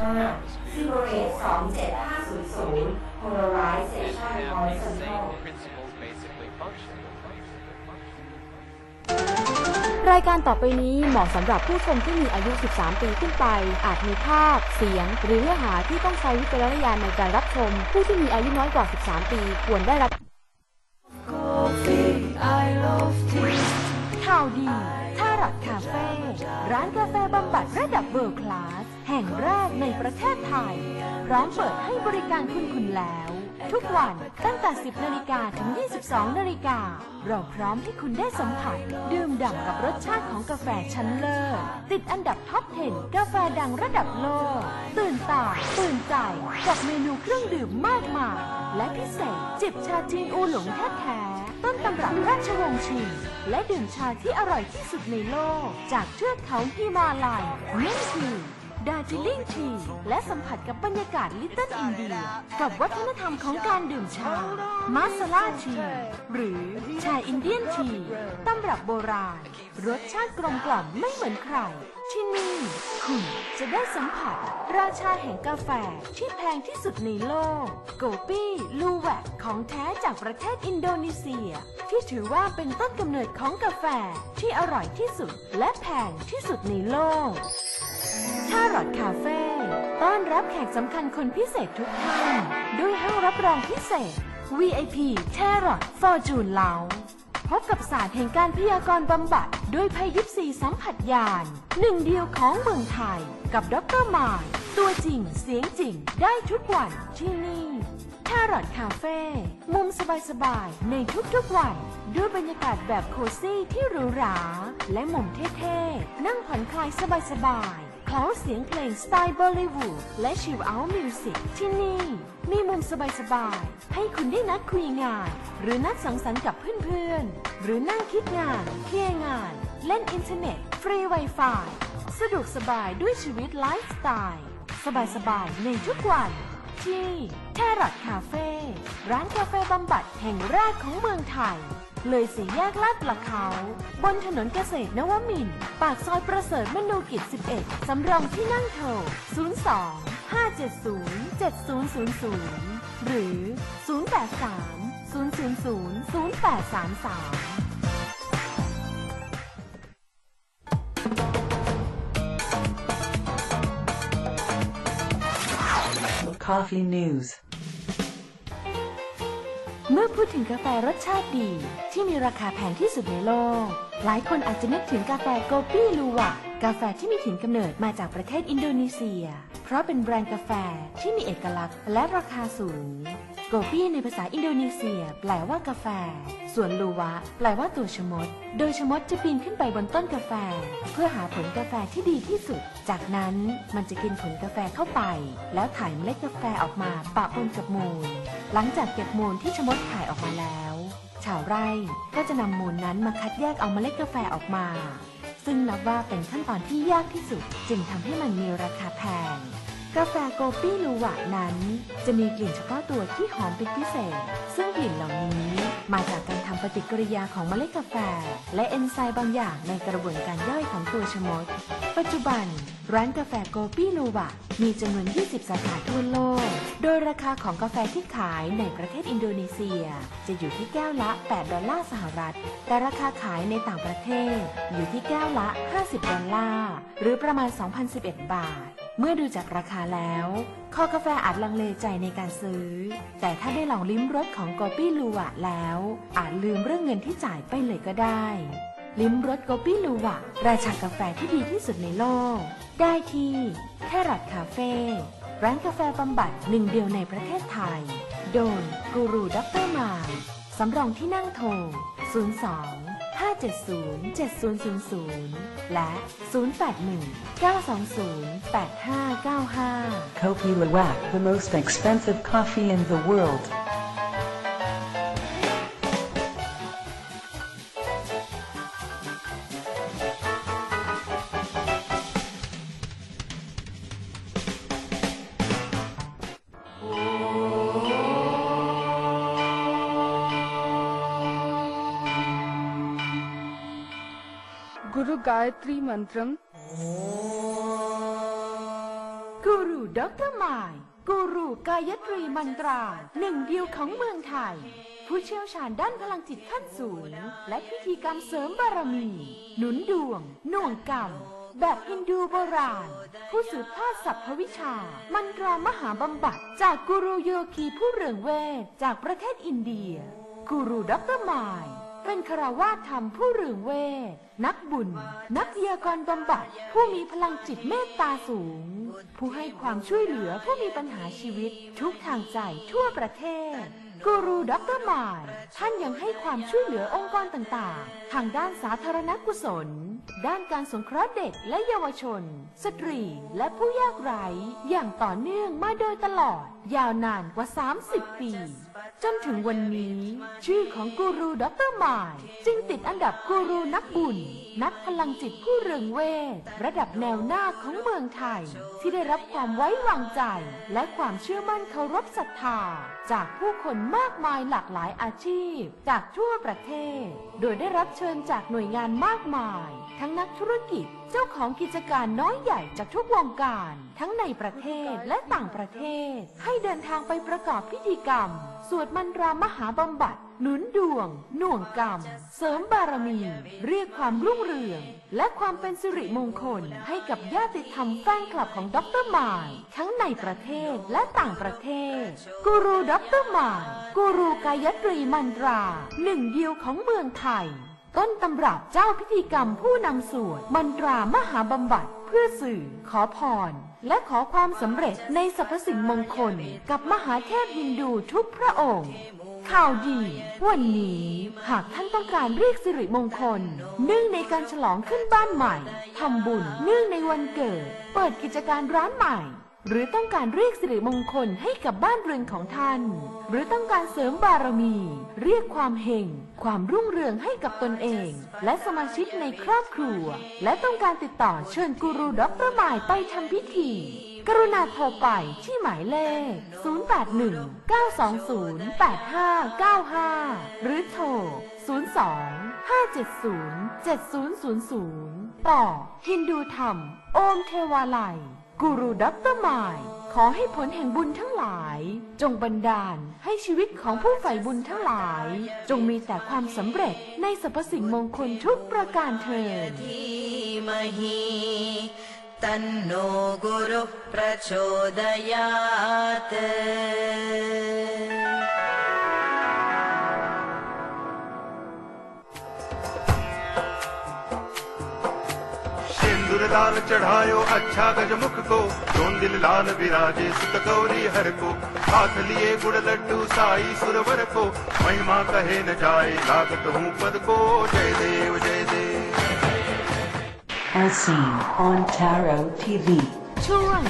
5 Cigarette 27500 Polarization have these Horizontal same principles basically function. รายการต่อไปนี้เหมาะสำหรับผู้ชมที่มีอายุ 13 ปีขึ้นไป อาจมีภาพ เสียง หรือเนื้อหาที่ต้องใช้วิจารณญาณในการรับชม ผู้ที่มีอายุน้อยกว่า 13 ปีควรได้รับข่าวดีท่ารัดคาเฟ่ ร้านกาแฟบำบัดระดับเวิร์คลาส แห่งแรกในประเทศไทย พร้อมเปิดให้บริการคุณคุณแล้ว ทุกวันตั้งแต่ 10 นาฬิกาถึง 22 นาฬิกา เราพร้อมให้คุณได้สัมผัส ดื่มด่ำกับรสชาติของกาแฟชั้นเลิศติดอันดับท็อป 10 กาแฟดังระดับโลก ตื่นตาตื่นใจ กับเมนูเครื่องดื่มมากมาย และพิเศษจิบชาจีนอูหลงแท้ๆต้นตำรับราชวงศ์ชิงและดื่มชาที่อร่อยที่สุดในโลก จากเทือกเขาฮิมาลัยนั่นคือ ดาร์จิลิงทีและสัมผัสกับบรรยากาศลิตเติ้ลอินเดีย กับวัฒนธรรมของการดื่มชา มาสลาที หรือชาอินเดียนทีตำรับโบราณ รสชาติกลมกล่อมไม่เหมือนใคร ที่นี่ คุณจะได้สัมผัส ราชาแห่งกาแฟที่แพงที่สุดในโลก โกปี้ลูแวกของแท้จากประเทศอินโดนีเซีย ที่ถือว่าเป็นต้นกำเนิดของกาแฟที่อร่อยที่สุดและแพงที่สุดในโลก ชารอตคาเฟ่ต้อนรับแขกสำคัญคนพิเศษทุกท่าน ด้วยห้องรับรองพิเศษ VIP แชร์ลอตฟอร์จูนเลาพบกับศาสตร์แห่งการพยากรณ์บำบัดโดยภัยยิปซีสัมผัสญาณหนึ่งเดียวของเมืองไทย กับดรมายตัวจริงเสียงจริงได้ทุกวันที่นี่ชารอตคาเฟ่มุมสบายๆ ในทุกๆวัน ด้วยบรรยากาศแบบโคซี่ที่หรูหรา และมุมเท่ๆ นั่งผ่อนคลายสบายๆ คล้าเสียงเพลงสไตล์บอลลีวูดและชิลเอาท์มิวสิกที่นี่ มีมุมสบายๆ ให้คุณได้นัดคุยงาน หรือนัดสังสรรค์กับเพื่อนๆ หรือนั่งคิดงาน เคลียร์งาน เล่นอินเทอร์เน็ต ฟรี Wi-Fi สะดวกสบายด้วยชีวิตไลฟ์สไตล์สบายๆในทุกวันที่แทรัตคาเฟ่ร้านกาแฟบำบัดแห่งแรกของเมืองไทย เลยสีแยกลาดประเขา บนถนนเกษตรนวมินปากซอยประเสริฐมนูกิจ 11 สำรองที่นั่งโทร 02 570 7000 หรือ 083 000 0833 Coffee News. เมื่อพูดถึงกาแฟรสชาติดี ที่มีราคาแพงที่สุดในโลก หลายคนอาจจะนึกถึงกาแฟโกปี้ลูวะกาแฟที่มีถิ่นกำเนิดมาจากประเทศอินโดนีเซีย ราะเป็นแบรนด์กาแฟที่มีเอกลักษณ์และราคาสูง โกปี้ในภาษาอินโดนีเซีย แปลว่ากาแฟ ส่วนลูวะ แปลว่าตัวชมด โดยชมดจะปีนขึ้นไปบนต้นกาแฟ เพื่อหาผลกาแฟที่ดีที่สุด จากนั้นมันจะกินผลกาแฟเข้าไป แล้วถ่ายเมล็ดกาแฟออกมาปะปนกับมูล หลังจากเก็บมูลที่ชมดถ่ายออกมาแล้ว ชาวไร่ก็จะนำมูลนั้นมาคัดแยกเอาเมล็ดกาแฟออกมา ซึ่งนับว่าเป็นขั้นตอนที่ยากที่สุด จึงทำให้มันมีราคาแพง กาแฟโกปี้ลูวะนั้น จะมีกลิ่นเฉพาะตัวที่หอมเป็นพิเศษ ซึ่งกลิ่นเหล่านี้มาจากการทำปฏิกิริยาของเมล็ดกาแฟ และเอนไซม์บางอย่างในกระบวนการย่อยของตัวชมด ปัจจุบัน ร้านกาแฟโกปี้ลูวะมีจำนวน 20 สาขาทั่วโลก โดยราคาของกาแฟที่ขายในประเทศอินโดนีเซีย จะอยู่ที่แก้วละ 8 ดอลลาร์สหรัฐ แต่ราคาขายในต่างประเทศ อยู่ที่แก้วละ 50 ดอลลาร์ หรือประมาณ 2,011 บาท เมื่อดูจากราคาแล้ว คอกาแฟอาจลังเลใจในการซื้อ แต่ถ้าได้ลองลิ้มรสของโกปี้ลูวะแล้ว อาจลืมเรื่องเงินที่จ่ายไปเลยก็ได้ลิ้มรสโกปี้ลูวะราชากาแฟที่ดีที่สุดในโลก ได้ที่แครอทคาเฟ่ร้านกาแฟบำบัดหนึ่งเดียวในประเทศไทย โดยกูรูด็อกเตอร์มาสำรองที่นั่งโทร 02 570 7000 และ 081 920 8595 Kopi Luwak, the most expensive coffee in the world. Gayatri మంత్రం గురు డాక్టర్ คุกูรูกายตรีมันตรา หนึ่งเดียวของเมืองไทย ผู้เชี่ยวชาญด้านพลังจิตขั้นสูง และพิธีกรรมเสริมบารมี หนุนดวงน่วงกรรม แบบฮินดูโบราณ ผู้สืบทอดสัพพวิชา มันตรามหาบำบัด จากกูรูโยคีผู้เรืองเวทจากประเทศอินเดีย กูรูด็อกเตอร์มายเป็นคารวาธรรมผู้เรืองเวท นักบุญ นักพยากรณ์บำบัด ผู้มีพลังจิตเมตตาสูง ผู้ให้ความช่วยเหลือผู้มีปัญหาชีวิต ทุกทางใจทั่วประเทศ กูรูด็อกเตอร์มายท่านยังให้ความช่วยเหลือองค์กรต่างๆ ทางด้านสาธารณกุศล ด้านการสงเคราะห์เด็กและเยาวชน สตรีและผู้ยากไร้อย่างต่อเนื่องมาโดยตลอด ยาวนานกว่า 30 ปี จนถึงวันนี้ ชื่อของกูรูด็อกเตอร์มายจึงติดอันดับกูรูนักบุญ นักพลังจิตผู้เริงเวทระดับแนวหน้าของเมืองไทย ที่ได้รับความไว้วางใจ และความเชื่อมั่นเคารพศรัทธา จากผู้คนมากมายหลากหลายอาชีพ จากทั่วประเทศ โดยได้รับเชิญจากหน่วยงานมากมาย ทั้งนักธุรกิจเจ้าของกิจการน้อยใหญ่จากทุกวงการ ทั้งในประเทศและต่างประเทศ ให้เดินทางไปประกอบพิธีกรรม สวดมันตรามหาบำบัด หนุนดวง หน่วงกรรม เสริมบารมี เรียกความรุ่งเรือง และความเป็นสิริมงคล ให้กับญาติธรรมแฟนคลับของด็อกเตอร์มายทั้งในประเทศและต่างประเทศ กูรูด็อกเตอร์มายกูรูกายตรีมันตรา หนึ่งเดียวของเมืองไทย ต้นตำรับเจ้าพิธีกรรมผู้นำสวดมันตรามหาบำบัดเพื่อสื่อ ขอพร และขอความสำเร็จในสรรพสิ่งมงคล กับมหาเทพฮินดูทุกพระองค์ ข่าวดี วันนี้หากท่านต้องการเรียกสิริมงคล เนื่องในการฉลองขึ้นบ้านใหม่ทำบุญ เนื่องในวันเกิด เปิดกิจการร้านใหม่ หรือต้องการเรียกสิริมงคลให้กับบ้านเรือนของท่าน หรือต้องการเสริมบารมี เรียกความเฮงความรุ่งเรืองให้กับตนเอง และสมาชิกในครอบครัว และต้องการติดต่อเชิญกูรูด็อกเตอร์หมายไปทำพิธี กรุณาโทรไปที่หมายเลข 081-920-8595 หรือโทร 02-570-7000 ต่อฮินดูธรรม โอมเทวาลัย กูรูด็อกเตอร์มายขอให้ผลแห่งบุญทั้งหลาย จงบันดาลให้ชีวิตของผู้ใฝ่บุญทั้งหลาย จงมีแต่ความสำเร็จในสรรพสิ่งมงคลทุกประการเถิด तन्नो गुरुः प्रचोदयात्। लाल चढ़ायो अच्छा गजमुख को। दिल लाल विराजे सुत गौरी हर को। हाथ लिए गुड़ लड्डू, साई सुरवर को। महिमा कहे न जाए, लागत हूँ पद को। जय देव जय देव। As seen on Tarot TV. ช่วง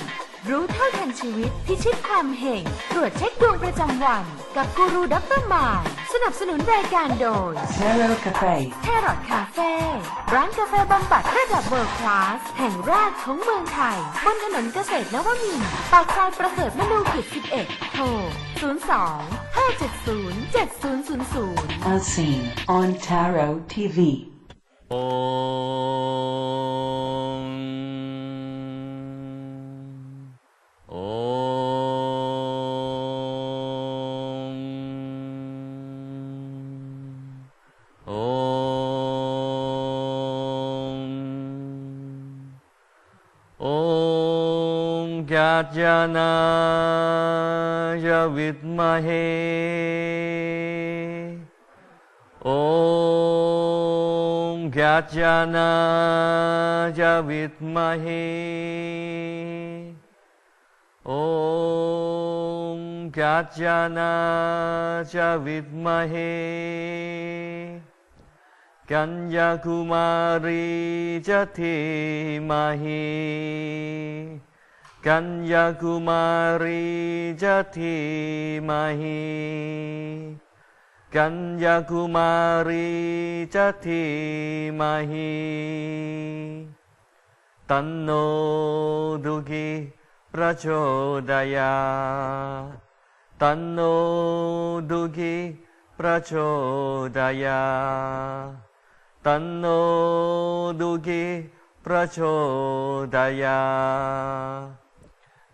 รู้เท่าทันชีวิตพิชิตความเห่งตรวจเช็คดวงประจำวัน กับกูรูด็อกเตอร์มายสนับสนุนรายการโดย Tarot Cafe. แครอทคาเฟ่ร้านกาแฟบำบัดระดับเวิร์คลาสแห่งแรกของเมืองไทย บนถนนเกษตรนวมินทร์ปากซอยประเสริฐมนูกิจ11 โทร 02 570 7000 As seen on Tarot TV. ओ विद्महे ओ อมโอมโอมโอม กัญญาคุมารีจัติมาหีตันโนดุกิประโชดายา ตันโนดุกิประโชดายา ตันโนดุกิประโชดายา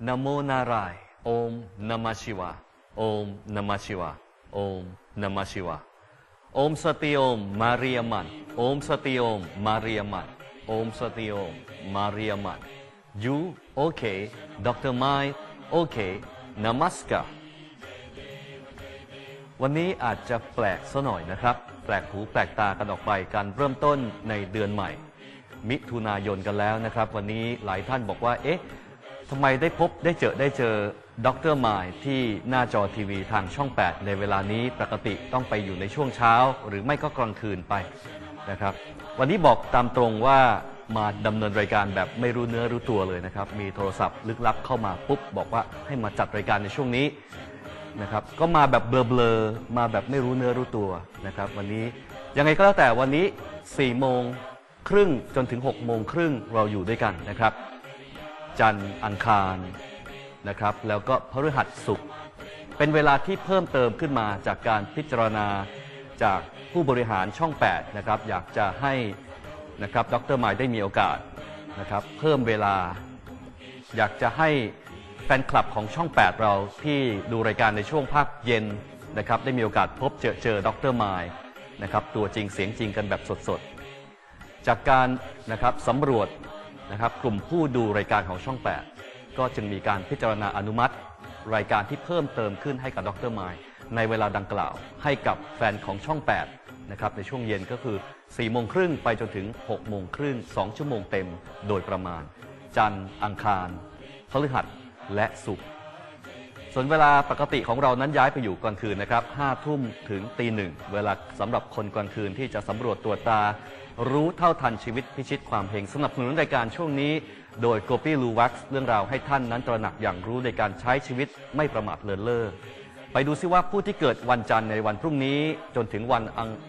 นโมนารายโอมนามชิวาโอมนามชิวาโอม สติโอมมาเรียมัน you okay Dr. Mai okay namaskar วันนี้อาจจะแปลกซะหน่อยนะครับ แปลกหูแปลกตากันออกไปการเริ่มต้นในเดือนใหม่ มิถุนายนกันแล้วนะครับ วันนี้หลายท่านบอกว่า เอ๊ะ ทำไมได้พบได้เจอได้เจอด็อกเตอร์มายที่หน้าจอทีวีทางช่อง 8 ในเวลานี้ปกติต้องไปอยู่ในช่วงเช้า หรือไม่ก็กลางคืนไปนะครับ วันนี้บอกตามตรงว่ามาดำเนินรายการแบบไม่รู้เนื้อรู้ตัวเลยนะครับ มีโทรศัพท์ลึกลับเข้ามาปุ๊บบอกว่าให้มาจัดรายการในช่วงนี้นะครับ ก็มาแบบเบลอๆมาแบบไม่รู้เนื้อรู้ตัวนะครับ วันนี้ยังไงก็แล้วแต่วันนี้4โมงครึ่งจนถึง6โมงครึ่งเราอยู่ด้วยกันนะครับ จันทร์อังคารนะครับ แล้วก็พฤหัสศุกร์เป็นเวลาที่เพิ่มเติมขึ้นมาจากการพิจารณาจากผู้บริหารช่อง 8 นะครับ อยากจะให้นะครับดรไมายได้มีโอกาสนะครับ เพิ่มเวลา อยากจะให้แฟนคลับของช่อง 8 เราที่ดูรายการในช่วงภาคเย็นนะครับ ได้มีโอกาสพบเจอเจอดรไมายนะครับ ตัวจริงเสียงจริงกันแบบสดๆ จากการนะครับสำรวจ นะครับกลุ่มผู้ดูรายการของช่อง 8 ก็จึงมีการพิจารณาอนุมัติ รายการที่เพิ่มเติมขึ้นให้กับดรไมายในเวลาดังกล่าว ให้กับแฟนของช่อง 8 นะครับในช่วงเย็นก็คือ4โมงครึ่งไปจนถึง6โมงครึ่ง2ชั่วโมงเต็มโดยประมาณ จันทร์อังคารพฤหัสและศุกร์ส่วนเวลาปกติของเรานั้นย้ายไปอยู่กลางคืนนะครับ5ทุ่มถึงตีหนึ่งเวลาสำหรับคนกลางคืนที่จะสำรวจตรวจตา รู้เท่าทันชีวิตพิชิตความเฮงสนับสนุนรายการช่วงนี้ โดย g o p i l u w a x เรื่องราวให้ท่านนั้นตระหนักอย่างรู้ในการใช้ชีวิตไม่ประมาทเลินเล่อไปดูซิว่าผู้ที่เกิดวันจันทร์ในวันพรุ่งนี้ จนถึงวัน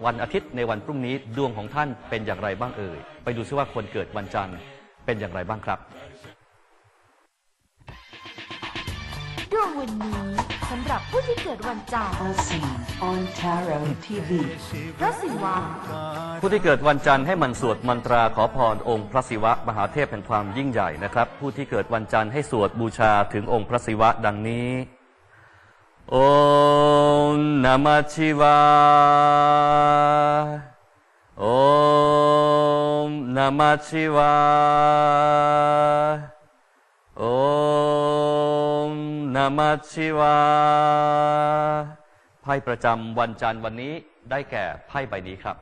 วันอาทิตย์ในวันพรุ่งนี้ดวงของท่านเป็นอย่างไรบ้างเอ่ยไปดูซิว่าคนเกิดวันจันทร์เป็นอย่างไรบ้างครับดวงวันนี้ หรับผู้ที่เกิดวันจันทร์ As seen on Tarot TV. พระศิวะ ผู้ที่เกิดวันจันทร์ให้หมันสวดมันตราขอพรองค์พระศิวะ มหาเทพแห่งความยิ่งใหญ่นะครับ ผู้ที่เกิดวันจันทร์ให้สวดบูชาถึงองค์พระศิวะดังนี้ โอมนามาชิวาโอมนามาชิวาโอม นามาชิวา ไพ่ประจำวันจันทร์วันนี้ได้แก่ไพ่ใบนี้ครับ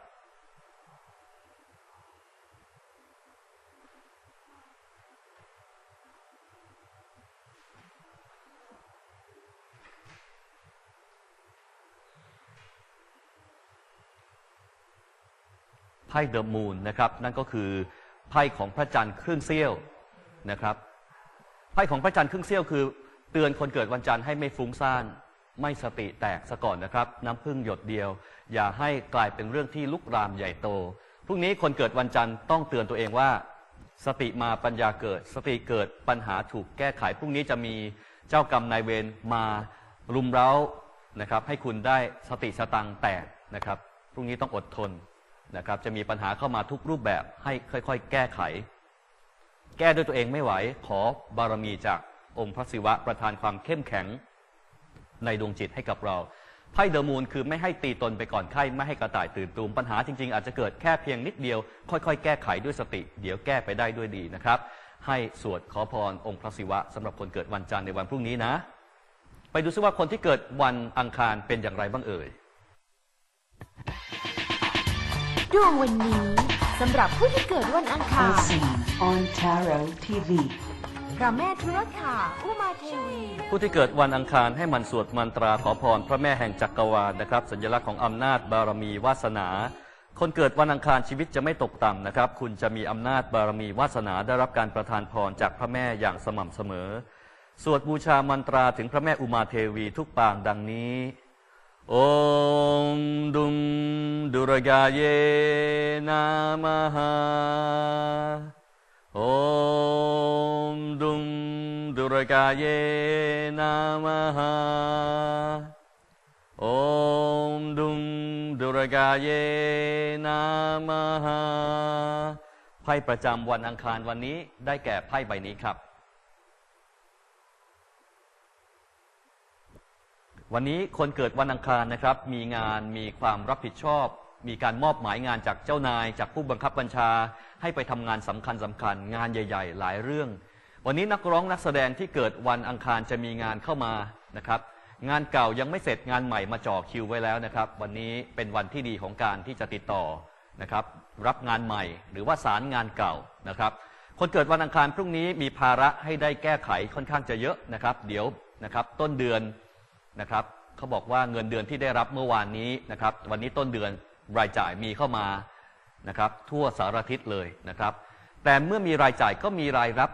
ไพ่เดอะมูนนะครับ นั่นก็คือไพ่ของพระจันทร์ครึ่งเสี้ยวนะครับ ไพ่ของพระจันทร์ครึ่งเสี้ยวคือ เตือนคนเกิดวันจันทร์ให้ไม่ฟุ้งซ่านไม่สติแตกซะก่อนนะครับ น้ำพึ่งหยดเดียว อย่าให้กลายเป็นเรื่องที่ลุกรามใหญ่โตพรุ่งนี้คนเกิดวันจันทร์ต้องเตือนตัวเองว่า สติมาปัญญาเกิด สติเกิดปัญหาถูกแก้ไขพรุ่งนี้จะมีเจ้ากรรมนายเวรมารุมเร้านะครับ ให้คุณได้สติสตังแตกนะครับพรุ่งนี้ต้องอดทนนะครับ จะมีปัญหาเข้ามาทุกรูปแบบให้ค่อย ๆ แก้ไข แก้ด้วยตัวเองไม่ไหว ขอบารมีจาก องค์พระศิวะประทานความเข้มแข็งในดวงจิตให้กับเราไพ่เดอะมูนคือไม่ให้ตีตนไปก่อนไข้ไม่ให้กระต่ายตื่นตูมปัญหาจริง ๆ อาจจะเกิดแค่เพียงนิดเดียว ค่อย ๆ แก้ไขด้วยสติ เดี๋ยวแก้ไปได้ด้วยดีนะครับ ให้สวดขอพรองค์พระศิวะสำหรับคนเกิดวันจันทร์ในวันพรุ่งนี้นะ ไปดูซิว่าคนที่เกิดวันอังคารเป็นอย่างไรบ้างเอ่ยดวงวันนี้สำหรับผู้ที่เกิดวันอังคาร As seen on Tarot TV. พระแม่ธุรคาอุมาเทวีผู้ที่เกิดวันอังคารให้มันสวดมันตราขอพร พระแม่แห่งจักรวาลนะครับ สัญลักษณ์ของอำนาจบารมีวาสนา คนเกิดวันอังคารชีวิตจะไม่ตกต่ำนะครับ คุณจะมีอำนาจบารมีวาสนาได้รับการประทานพรจากพระแม่อย่างสม่ำเสมอ สวดบูชามันตราถึงพระแม่อุมาเทวีทุกปางดังนี้ โอมดุมดุรกาเยนามหาโอม กายนามหาโอมดุงดุรกายนามหาไพ่ประจำวันอังคารวันนี้ได้แก่ไพ่ใบนี้ครับ วันนี้คนเกิดวันอังคารนะครับ มีงานมีความรับผิดชอบ มีการมอบหมายงานจากเจ้านาย จากผู้บังคับบัญชา ให้ไปทำงานสำคัญสำคัญ งานใหญ่ ๆ หลายเรื่อง วันนี้นักร้องนักแสดงที่เกิดวันอังคารจะมีงานเข้ามานะครับ งานเก่ายังไม่เสร็จงานใหม่มาจ่อคิวไว้แล้วนะครับ วันนี้เป็นวันที่ดีของการที่จะติดต่อนะครับ รับงานใหม่หรือว่าสารงานเก่านะครับ คนเกิดวันอังคารพรุ่งนี้มีภาระให้ได้แก้ไขค่อนข้างจะเยอะนะครับ เดี๋ยวนะครับต้นเดือนนะครับเขาบอกว่าเงินเดือนที่ได้รับเมื่อวานนี้นะครับ วันนี้ต้นเดือนรายจ่ายมีเข้ามานะครับ ทั่วสารทิศเลยนะครับ แต่เมื่อมีรายจ่ายก็มีรายรับ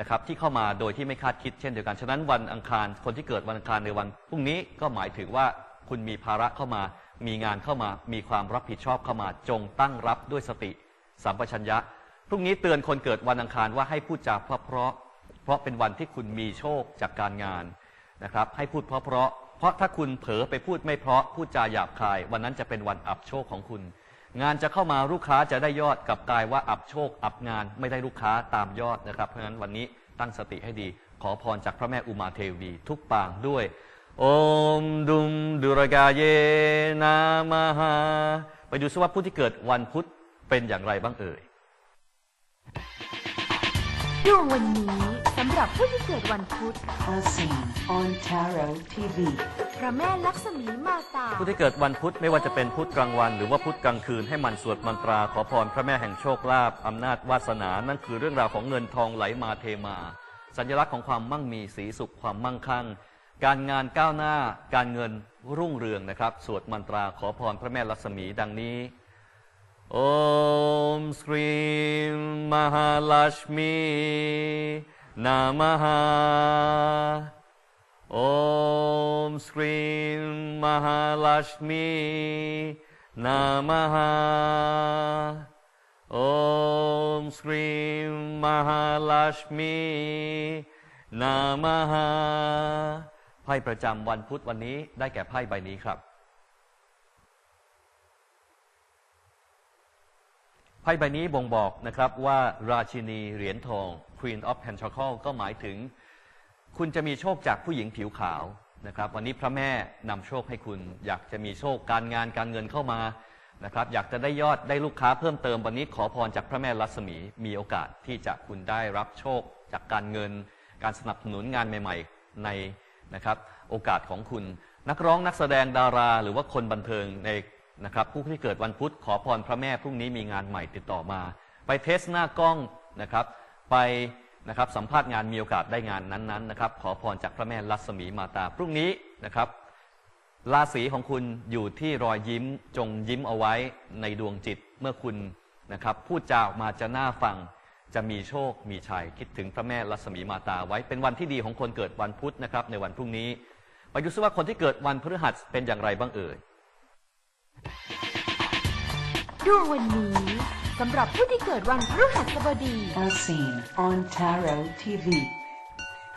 นะครับที่เข้ามาโดยที่ไม่คาดคิดเช่นเดียวกัน ฉะนั้นวันอังคารคนที่เกิดวันอังคารในวันพรุ่งนี้ก็หมายถึงว่าคุณมีภาระเข้ามา มีงานเข้ามา มีความรับผิดชอบเข้ามา จงตั้งรับด้วยสติสัมปชัญญะ พรุ่งนี้เตือนคนเกิดวันอังคารว่าให้พูดจาเพราะเพราะเพราะเป็นวันที่คุณมีโชคจากการงานนะครับ ให้พูดเพราะเพราะเพราะถ้าคุณเผลอไปพูดไม่เพราะพูดจาหยาบคาย วันนั้นจะเป็นวันอับโชคของคุณ งานจะเข้ามาลูกค้าจะได้ยอดกลับกลายว่าอับโชค อับงานไม่ได้ลูกค้าตามยอดนะครับ เพราะฉะนั้นวันนี้ตั้งสติให้ดี ขอพรจากพระแม่อุมาเทวี ทุกปางด้วย โอมดุมดุรกาเยนามหาไปดูซิว่าผู้ที่เกิดวันพุธเป็นอย่างไรบ้างเอ่ยดวงวันนี้สำหรับผู้ที่เกิดวันพุธ As seen on Tarot TV. ระแม่ลักษมีมาตา ผู้ที่เกิดวันพุธไม่ว่าจะเป็นพุธกลางวัน หรือว่าพุธกลางคืนให้มันสวดมนตรา ขอพรพระแม่แห่งโชคลาภอำนาจวาสนา นั่นคือเรื่องราวของเงินทองไหลมาเทมา สัญลักษณ์ของความมั่งมีสีสุขความมั่งคั่ง การงานก้าวหน้า การเงินรุ่งเรืองนะครับ สวดมนตราขอพรพระแม่ลักษมีดังนี้ โอมสกรีมมหาลัชมีนามหา โอมสกรีมมหาลัชมีนามหาโอมสกรีมมหาลัชมีนามหาไพ่ประจำวันพุธวันนี้ได้แก่ไพ่ใบนี้ครับ ไพ่ใบนี้บ่งบอกนะครับว่าราชินีเหรียญทอง Queen of Pentacle ก็หมายถึง คุณจะมีโชคจากผู้หญิงผิวขาวนะครับ วันนี้พระแม่นำโชคให้คุณ อยากจะมีโชคการงานการเงินเข้ามานะครับ อยากจะได้ยอดได้ลูกค้าเพิ่มเติมวันนี้ขอพรจากพระแม่ลัษมีมีโอกาสที่จะคุณได้รับโชคจากการเงิน การสนับสนุนงานใหม่ ๆ ในนะครับ โอกาสของคุณ นักร้องนักแสดงดารา หรือว่าคนบันเทิงในนะครับผู้ที่เกิดวันพุธขอพรพระแม่พรุ่งนี้มีงานใหม่ติดต่อมา ไปเทสหน้ากล้องนะครับ ไป นะครับสัมภาษณ์งานมีโอกาสได้งานนั้นๆนะครับขอพรจากพระแม่ลัษมีมาตาพรุ่งนี้นะครับราศีของคุณอยู่ที่รอยยิ้มจงยิ้มเอาไว้ในดวงจิตเมื่อคุณนะครับพูดจาออกมาจะน่าฟังจะมีโชคมีชัยคิดถึงพระแม่ลัษมีมาตาไว้ เป็นวันที่ดีของคนเกิดวันพุธนะครับในวันพรุ่งนี้ไปดูซิว่าคนที่เกิดวันพฤหัสเป็นอย่างไรบ้างเอ่ยดวงวันนี้ สำหรับผู้ที่เกิดวันพฤหัสบดี As seen on Tarot TV.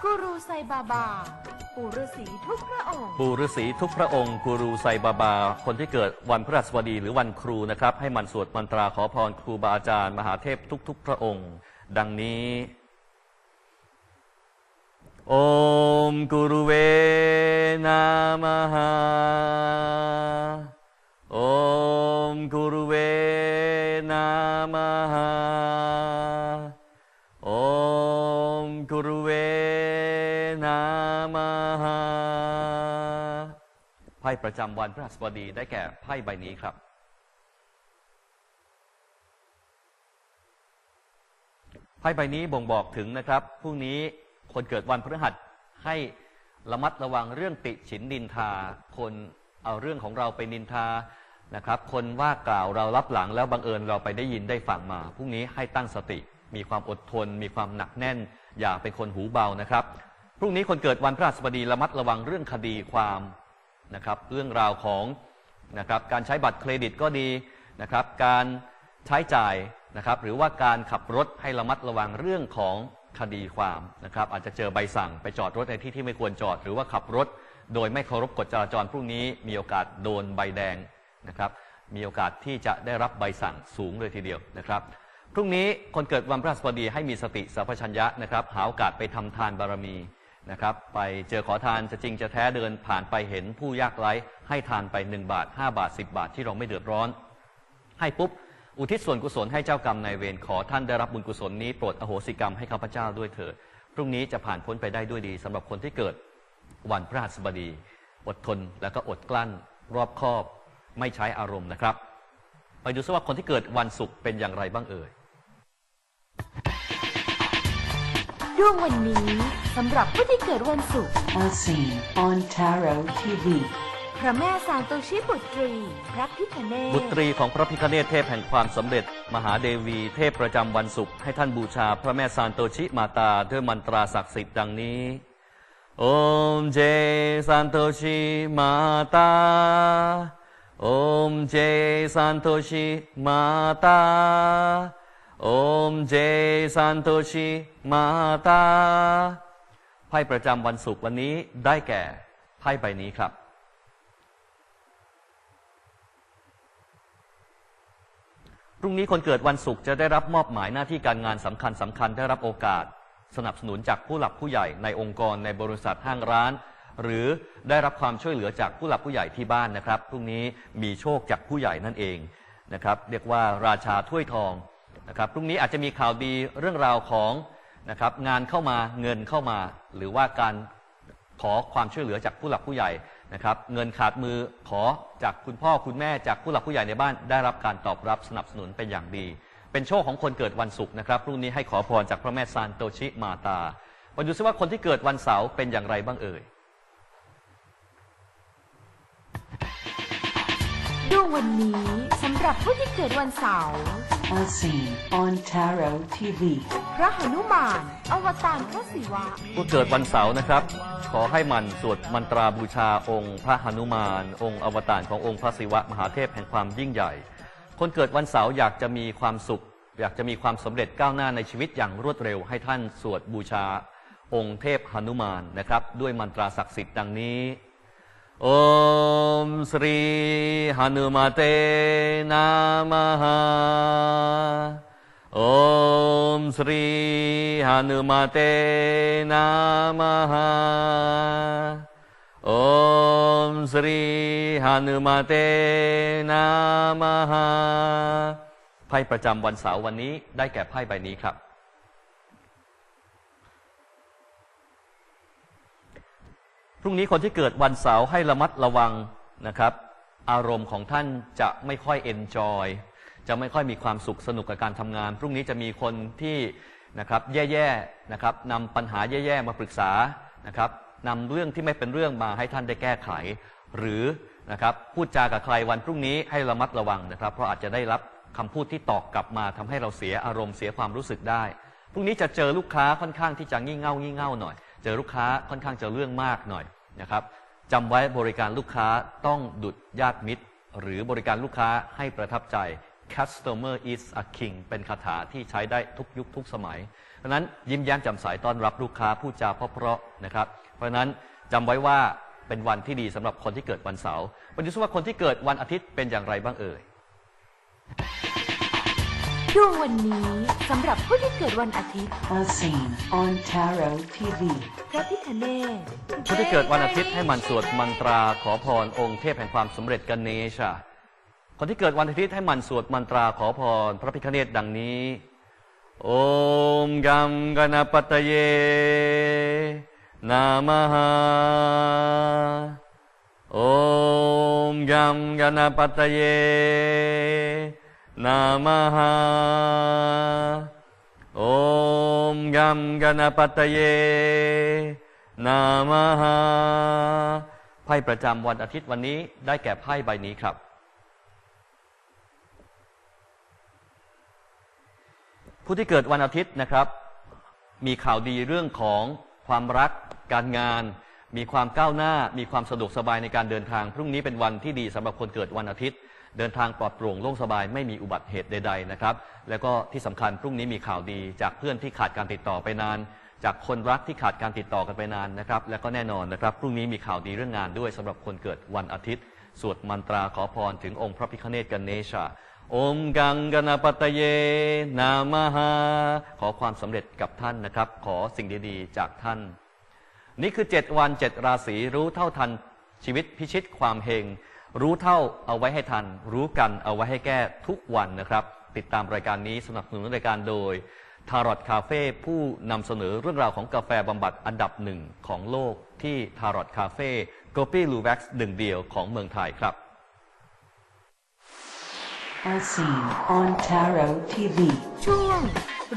กูรูไซบาบา ปู่ฤาษีทุกพระองค์ ปู่ฤาษีทุกพระองค์กูรูไซบาบา คนที่เกิดวันพฤหัสบดีหรือวันครูนะครับ ให้มันสวดมันตราขอพรครูบาอาจารย์ มหาเทพทุก ๆ พระองค์ ดังนี้ โอมกุรุเว นามหา พ่ประจำวันพฤหัสบดีได้แก่ไพ่ใบนี้ครับ ไพ่ใบนี้บ่งบอกถึงนะครับพรุ่งนี้คนเกิดวันพฤหัสให้ระมัดระวังเรื่องติฉินนินทา คนเอาเรื่องของเราไปนินทานะครับ คนว่ากล่าวเรารับหลังแล้วบังเอิญเราไปได้ยินได้ฟังมาพรุ่งนี้ให้ตั้งสติ มีความอดทน มีความหนักแน่น อย่าเป็นคนหูเบานะครับพรุ่งนี้คนเกิดวันพฤหัสบดีระมัดระวังเรื่องคดีความ นะครับเรื่องราวของนะครับการใช้บัตรเครดิตก็ดีนะครับการใช้จ่ายนะครับหรือว่าการขับรถให้ระมัดระวังเรื่องของคดีความนะครับอาจจะเจอใบสั่งไปจอดรถในที่ที่ไม่ควรจอด หรือว่าขับรถโดยไม่เคารพกฎจราจรพรุ่งนี้มีโอกาสโดนใบแดงนะครับมีโอกาสที่จะได้รับใบสั่งสูงเลยทีเดียวนะครับพรุ่งนี้คนเกิดวันพฤหัสบดีให้มีสติสัพพัญญะนะครับหาโอกาสไปทำทานบารมี นะครับ ไปเจอขอทานจะจริงจะแท้เดินผ่านไปเห็นผู้ยากไร้ให้ทานไป 1 บาท 5 บาท 10 บาทที่เราไม่เดือดร้อน ให้ปุ๊บ อุทิศส่วนกุศลให้เจ้ากรรมนายเวรขอท่านได้รับบุญกุศลนี้โปรดอโหสิกรรมให้ข้าพเจ้าด้วยเถิดพรุ่งนี้จะผ่านพ้นไปได้ด้วยดีสำหรับคนที่เกิดวันพฤหัสบดี อดทนแล้วก็อดกลั้น รอบคอบไม่ใช้อารมณ์นะครับ ไปดูซิว่าคนที่เกิดวันศุกร์เป็นอย่างไรบ้างเอ่ย ดวงวันนี้สำหรับผู้ที่เกิดวันศุกร์ As seen on Tarot TV. พระแม่ซานโตชิบุตรี พระพิคเนศบุตรีของพระพิคเนธเทพแห่งความสำเร็จ มหาเดวีเทพประจำวันศุกร์ให้ท่านบูชาพระแม่ซานโตชิมาตาด้วยมันตราศักดิ์สิทธิ์ดังนี้ โอมเจซานโตชิมาตา โอมเจซานโตชิมาตา โอมเจซานโตชิมาตาไพ่ประจำวันศุกร์วันนี้ได้แก่ไพ่ใบนี้ครับ พรุ่งนี้คนเกิดวันศุกร์จะได้รับมอบหมายหน้าที่การงานสำคัญสำคัญได้รับโอกาส สนับสนุนจากผู้หลักผู้ใหญ่ในองค์กรในบริษัทห้างร้าน หรือได้รับความช่วยเหลือจากผู้หลักผู้ใหญ่ที่บ้านนะครับ พรุ่งนี้มีโชคจากผู้ใหญ่นั่นเองนะครับ เรียกว่าราชาถ้วยทอง นะครับพรุ่งนี้อาจจะมีข่าวดีเรื่องราวของนะครับงานเข้ามาเงินเข้ามา หรือว่าการขอความช่วยเหลือจากผู้หลักผู้ใหญ่นะครับเงินขาดมือขอจากคุณพ่อคุณแม่จากผู้หลักผู้ใหญ่ในบ้านได้รับการตอบรับสนับสนุนเป็นอย่างดี เป็นโชคของคนเกิดวันศุกร์นะครับพรุ่งนี้ให้ขอพรจากพระแม่ซานโตชิมาตามาดูซิว่าคนที่เกิดวันเสาร์เป็นอย่างไรบ้างเอ่ยดวงวันนี้สำหรับผู้ที่เกิดวันเสาร์ As seen on Tarot TV. พระหนุมาน อวตารพระศิวะผู้เกิดวันเสาร์นะครับ ขอให้หมันสวดมันตราบูชาองค์ พระหนุมาน องค์อวตารขององค์พระศิวะมหาเทพแห่งความยิ่งใหญ่ คนเกิดวันเสาร์อยากจะมีความสุข อยากจะมีความสำเร็จก้าวหน้าในชีวิตอย่างรวดเร็ว ให้ท่านสวดบูชาองค์เทพหนุมานนะครับ ด้วยมันตราศักดิ์สิทธิ์ดังนี้ โอมสรีหนุมาเตนามหาโอมสรีหนุมาเตนามหาโอมสรีหนุมาเตนามหาไพ่ประจำวันเสาร์วันนี้ได้แก่ไพ่ใบนี้ครับ รุ่งนี้คนที่เกิดวันเสาร์ให้ระมัดระวังนะครับ อารมณ์ของท่านจะไม่ค่อยเอนจอยจะไม่ค่อยมีความสุขสนุกกับการทำงาน พรุ่งนี้จะมีคนที่นะครับแย่ๆนะครับนำปัญหาแย่ๆมาปรึกษานะครับนำเรื่องที่ไม่เป็นเรื่องมาให้ท่านได้แก้ไข หรือนะครับพูดจากับใครวันพรุ่งนี้ให้ระมัดระวังนะครับ เพราะอาจจะได้รับคำพูดที่ตอกกลับมาทำให้เราเสียอารมณ์เสียความรู้สึกได้พรุ่งนี้จะเจอลูกค้าค่อนข้างที่จะงี่เง่างี่เง่าหน่อย เจอลูกค้าค่อนข้างจะเรื่องมากหน่อย นะครับจำไว้บริการลูกค้าต้องดุดญาติมิตร หรือบริการลูกค้าให้ประทับใจ customer is a king เป็นคาถาที่ใช้ได้ทุกยุคทุกสมัย เพราะนั้นยิ้มแย้มแจ่มใสต้อนรับลูกค้าพูดจาเพราะๆนะครับ เพราะฉะนั้นจำไว้ว่าเป็นวันที่ดีสำหรับคนที่เกิดวันเสาร์วันนี้ว่าคนที่เกิดวันอาทิตย์เป็นอย่างไรบ้างเอ่ย ดวงวันนี้สำหรับผู้ที่เกิดวันอาทิตย์ As seen on Tarot TV. พระพิคเนศผู้ที่เกิดวันอาทิตย์ให้หมันสวดมันตราขอพรองค์เทพแห่งความสำเร็จกันเนชะคนที่เกิดวันอาทิตย์ให้หมันสวดมันตราขอพรพระพิฆเนศดังนี้โอมกัมกนปตเยนามหาโอมกัมกนปตเย นามหาอมกัมกนปตเยนามหาไพ่ประจำวันอาทิตย์วันนี้ได้แก่ไพ่ใบนี้ครับ ผู้ที่เกิดวันอาทิตย์นะครับ มีข่าวดีเรื่องของความรัก การงาน มีความก้าวหน้า มีความสะดวกสบายในการเดินทาง พรุ่งนี้เป็นวันที่ดีสำหรับคนเกิดวันอาทิตย์ เดินทางปลอดโปร่งโล่งสบายไม่มีอุบัติเหตุใด ๆ นะครับ แล้วก็ที่สำคัญพรุ่งนี้มีข่าวดี จากเพื่อนที่ขาดการติดต่อไปนาน จากคนรักที่ขาดการติดต่อกันไปนานนะครับ แล้วก็แน่นอนนะครับพรุ่งนี้มีข่าวดีเรื่องงานด้วยสำหรับคนเกิดวันอาทิตย์ สวดมนตราขอพรถึงองค์พระพิฆเนศกันเนชาอมกังกนาปตเย นามหาขอความสำเร็จกับท่านนะครับ ขอสิ่งดีๆ จากท่าน นี่คือ 7 วัน 7 ราศีรู้เท่าทันชีวิตพิชิตความเฮง รู้เท่าเอาไว้ให้ทัน รู้กันเอาไว้ให้แก้ทุกวันนะครับ ติดตามรายการนี้สนับสนุนรายการโดยทารอ t คาเฟ่ผู้นำเสนอเรื่องราวของกาแฟบำบัดอันดับหนึ่งของโลกที่ทารอ t คาเฟ่โกปี้ลูแว็กซ์หนึ่งเดียวของเมืองไทยครับ As seen on Tarot TV. ช่วง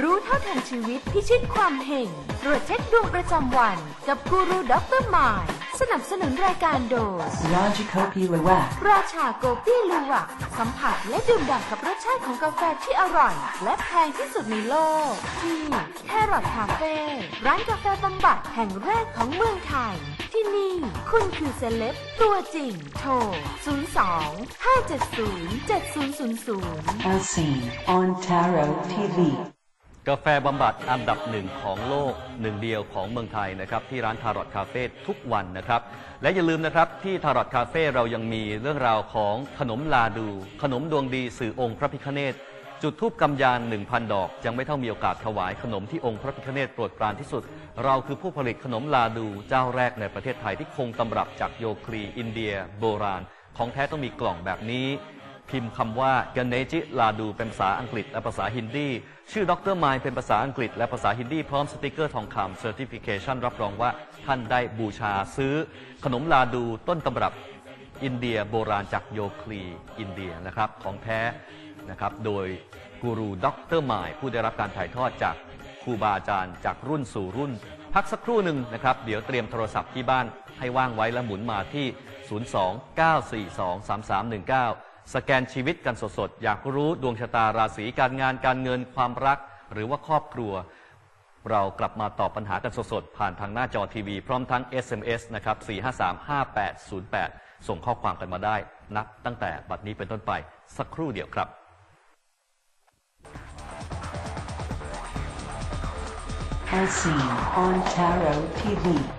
รู้เท่าทันชีวิตพิชิตความเห่งตรวจเช็คดวงประจำวันกับกูรูด็อกเตอร์มาย สนับสนุนรายการโดย Rajakopi Lawak. ราชาโกปี้ลูวะสัมผัสและดื่มด่ำกับรสชาติของกาแฟที่อร่อย และแพงที่สุดในโลก ที่แครอทคาเฟ่ร้านกาแฟบำบัดแห่งแรกของเมืองไทย ที่นี่ คุณคือเซเลบตัวจริง โทร 02 570 7000 As seen on Tarot TV. กาแฟบำบัดอันดับหนึ่งของโลกหนึ่งเดียวของเมืองไทยนะครับที่ร้านทารอ t คาเฟ่ทุกวันนะครับ และอย่าลืมนะครับที่ทารอ t คาเฟ่เรายังมีเรื่องราวของขนมลาดู ขนมดวงดีสื่อองค์พระพิฆเนศจุดทูปกำยาน1,000 ดอก ยังไม่เท่ามีโอกาสถวายขนมที่องค์พระพิฆเนศโปรดปรานที่สุด เราคือผู้ผลิตขนมลาดูเจ้าแรกในประเทศไทยที่คงตำรับจากโยคลีอินเดีย โบราณ ของแท้ต้องมีกล่องแบบนี้ พิมพ์คำว่า g a n e j i Ladu เป็นภาษาอังกฤษและภาษาฮินดีชื่อดรไมล์เป็นภาษาอังกฤษและภาษาฮินดีพร้อมสติกเกอร์ทองคำ Certification รับรองว่าท่านได้บูชาซื้อขนมลาดูต้นตำรับอินเดียโบราณจากโยคลีอินเดียนะครับของแท้นะครับโดยกูรูดรไมล์ผู้ได้รับการถ่ายทอดจากครูบาอาจารย์จากรุ่นสู่รุ่น พักสักครู่หนึ่งนะครับ เดี๋ยวเตรียมโทรศัพท์ที่บ้านให้ว่างไว้แล้วหมุนมาที่ 02-942-3319 สแกนชีวิตกันสดๆ อยากรู้ดวงชะตาราศีการงานการเงินความรัก หรือว่าครอบครัว เรากลับมาตอบปัญหากันสดๆ ผ่านทางหน้าจอทีวี พร้อมทั้ง SMS นะครับ 4535808 ส่งข้อความกันมาได้ นับตั้งแต่บัดนี้เป็นต้นไปสักครู่เดียวครับ As seen on Tarot TV.